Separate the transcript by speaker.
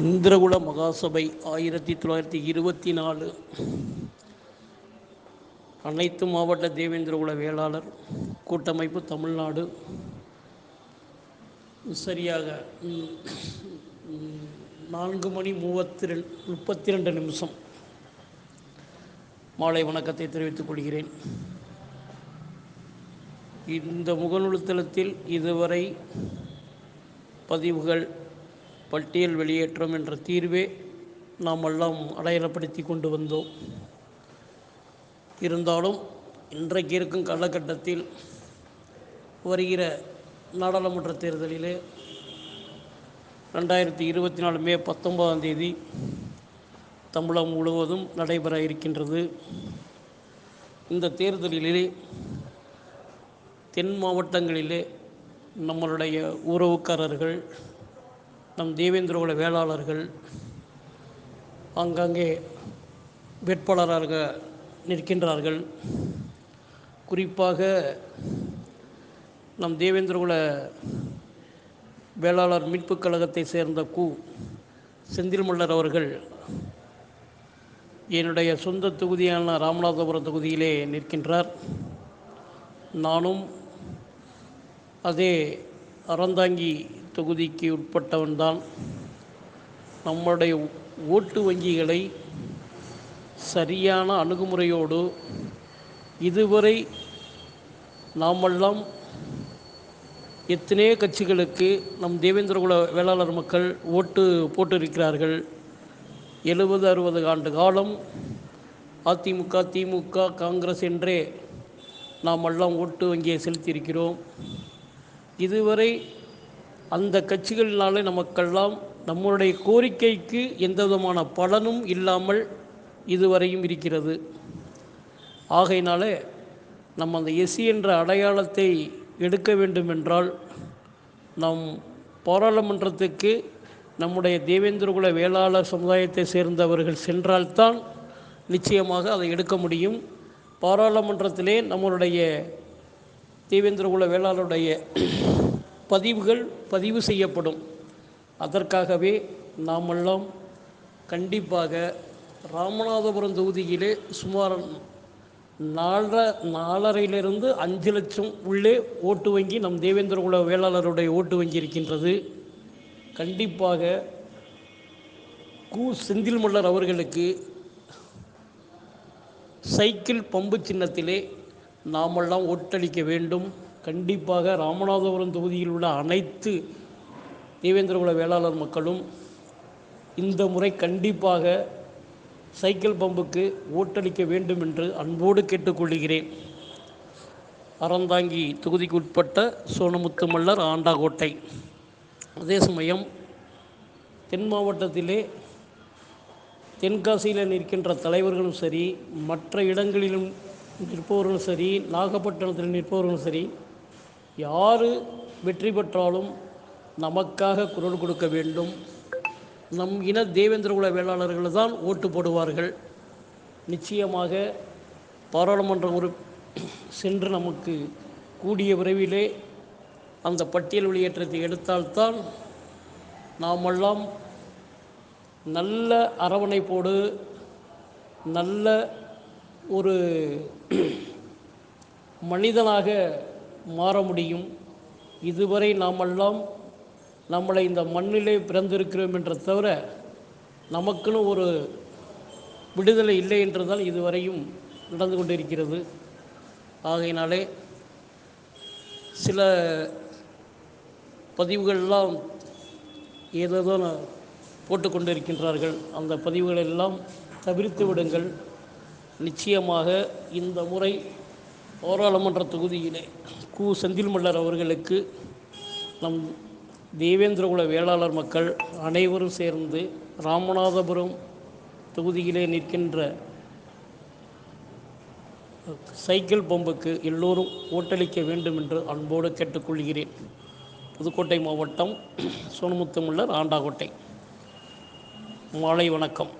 Speaker 1: இந்திரகுல மகாசபை ஆயிரத்தி தொள்ளாயிரத்தி இருபத்தி நாலு. அனைத்து மாவட்ட தேவேந்திரகுல வேளாளர் கூட்டமைப்பு தமிழ்நாடு. சரியாக நான்கு மணி மூவத்தி ரெண்டு முப்பத்தி ரெண்டு நிமிஷம். மாலை வணக்கத்தை தெரிவித்துக் கொள்கிறேன். இந்த முகநூல்தளத்தில் இதுவரை பதிவுகள் பட்டியல் வெளியேற்றம் என்ற தீர்வே நாம் எல்லாம் அடையாளப்படுத்தி கொண்டு வந்தோம். இருந்தாலும் இன்றைக்கு இருக்கும் காலகட்டத்தில் வருகிற நாடாளுமன்ற தேர்தலிலே ரெண்டாயிரத்தி இருபத்தி நாலு மே பத்தொன்பதாம் தேதி தமிழகம் முழுவதும் நடைபெற இருக்கின்றது. இந்த தேர்தலிலே தென் மாவட்டங்களிலே நம்மளுடைய உறவுக்காரர்கள் நம் தேவேந்திரகுல வேளாளர்கள் ஆங்காங்கே வேட்பாளராக நிற்கின்றார்கள். குறிப்பாக நம் தேவேந்திரகுல வேளாளர் மீட்புக் கழகத்தை சேர்ந்த கு. செந்தில்மல்லர் அவர்கள் என்னுடைய சொந்த தொகுதியான ராமநாதபுரம் தொகுதியிலே நிற்கின்றார். நானும் அதே அறந்தாங்கி தொகுதிக்கு உட்பட்டவன்தான் நம்முடைய ஓட்டு வங்கிகளை சரியான அணுகுமுறையோடு இதுவரை நாமெல்லாம் எத்தனையோ கட்சிகளுக்கு நம் தேவேந்திரகுல வேளாளர் மக்கள் ஓட்டு போட்டிருக்கிறார்கள். எழுபது அறுபது ஆண்டு காலம் அதிமுக திமுக காங்கிரஸ் என்றே நாம் எல்லாம் ஓட்டு வங்கியை செலுத்தியிருக்கிறோம். இதுவரை அந்த கட்சிகளினாலே நமக்கெல்லாம் நம்முடைய கோரிக்கைக்கு எந்த விதமான பலனும் இல்லாமல் இதுவரையும் இருக்கிறது. ஆகையினாலே நம்ம அந்த எஸ்சி என்ற அடையாளத்தை எடுக்க வேண்டுமென்றால் நம் பாராளுமன்றத்துக்கு நம்முடைய தேவேந்திரகுல வேளாளர் சமுதாயத்தை சேர்ந்தவர்கள் சென்றால்தான் நிச்சயமாக அதை எடுக்க முடியும். பாராளுமன்றத்திலே நம்மளுடைய தேவேந்திரகுல வேளாளருடைய பதிவுகள் பதிவு செய்யப்படும். அதற்காகவே நாமெல்லாம் கண்டிப்பாக ராமநாதபுரம் தொகுதியிலே சுமார் நாலரை நாலரையிலிருந்து அஞ்சு லட்சம் உள்ளே ஓட்டு வங்கி நம் தேவேந்திரகுல வேளாளருடைய ஓட்டு வங்கி இருக்கின்றது. கண்டிப்பாக கு. செந்தில் மல்லர் அவர்களுக்கு சைக்கிள் பம்பு சின்னத்திலே நாமெல்லாம் ஓட்டளிக்க வேண்டும். கண்டிப்பாக ராமநாதபுரம் தொகுதியில் உள்ள அனைத்து தேவேந்திரகுல வேளாளர் மக்களும் இந்த முறை கண்டிப்பாக சைக்கிள் பம்புக்கு ஓட்டளிக்க வேண்டும் என்று அன்போடு கேட்டுக்கொள்கிறேன். அறந்தாங்கி தொகுதிக்கு உட்பட்ட சோனமுத்து மல்லர் ஆண்டாகோட்டை. அதே சமயம் தென் மாவட்டத்திலே தென்காசியில் நிற்கின்ற தலைவர்களும் சரி மற்ற இடங்களிலும் நிற்பவர்களும் சரி நாகப்பட்டினத்தில் நிற்பவர்களும் சரி யார் வெற்றி பெற்றாலும் நமக்காக குரல் கொடுக்க வேண்டும். நம் இன தேவேந்திரகுல வேளாளர்கள் தான் ஓட்டு போடுவார்கள். நிச்சயமாக பாராளுமன்றம் ஒரு சென்று நமக்கு கூடிய விரைவிலே அந்த பட்டியல் வெளியேற்றத்தை எடுத்தால்தான் நாமெல்லாம் நல்ல அரவணைப்போடு நல்ல ஒரு மனிதனாக மாற முடியும். இதுவரை நாமெல்லாம் நம்மளை இந்த மண்ணிலே பிறந்திருக்கிறோம் என்ற தவிர நமக்குன்னு ஒரு விடுதலை இல்லை என்றுதான் இதுவரையும் நடந்து கொண்டிருக்கிறது. ஆகையினாலே சில பதிவுகள்லாம் ஏதேதோ ந- போட்டுக்கொண்டு இருக்கின்றார்கள் அந்த பதிவுகளெல்லாம் தவிர்த்து விடுங்கள். நிச்சயமாக இந்த முறை பாராளுமன்ற தொகுதியிலே கு. செந்தில் மல்லர் அவர்களுக்கு நம் தேவேந்திரகுல வேளாளர் மக்கள் அனைவரும் சேர்ந்து ராமநாதபுரம் தொகுதியிலே நிற்கின்ற சைக்கிள் பம்புக்கு எல்லோரும் ஓட்டளிக்க வேண்டும் என்று அன்போடு கேட்டுக்கொள்கிறேன். புதுக்கோட்டை மாவட்டம் சோனமுத்தமுள்ளர் ஆண்டாகோட்டை. மாலை வணக்கம்.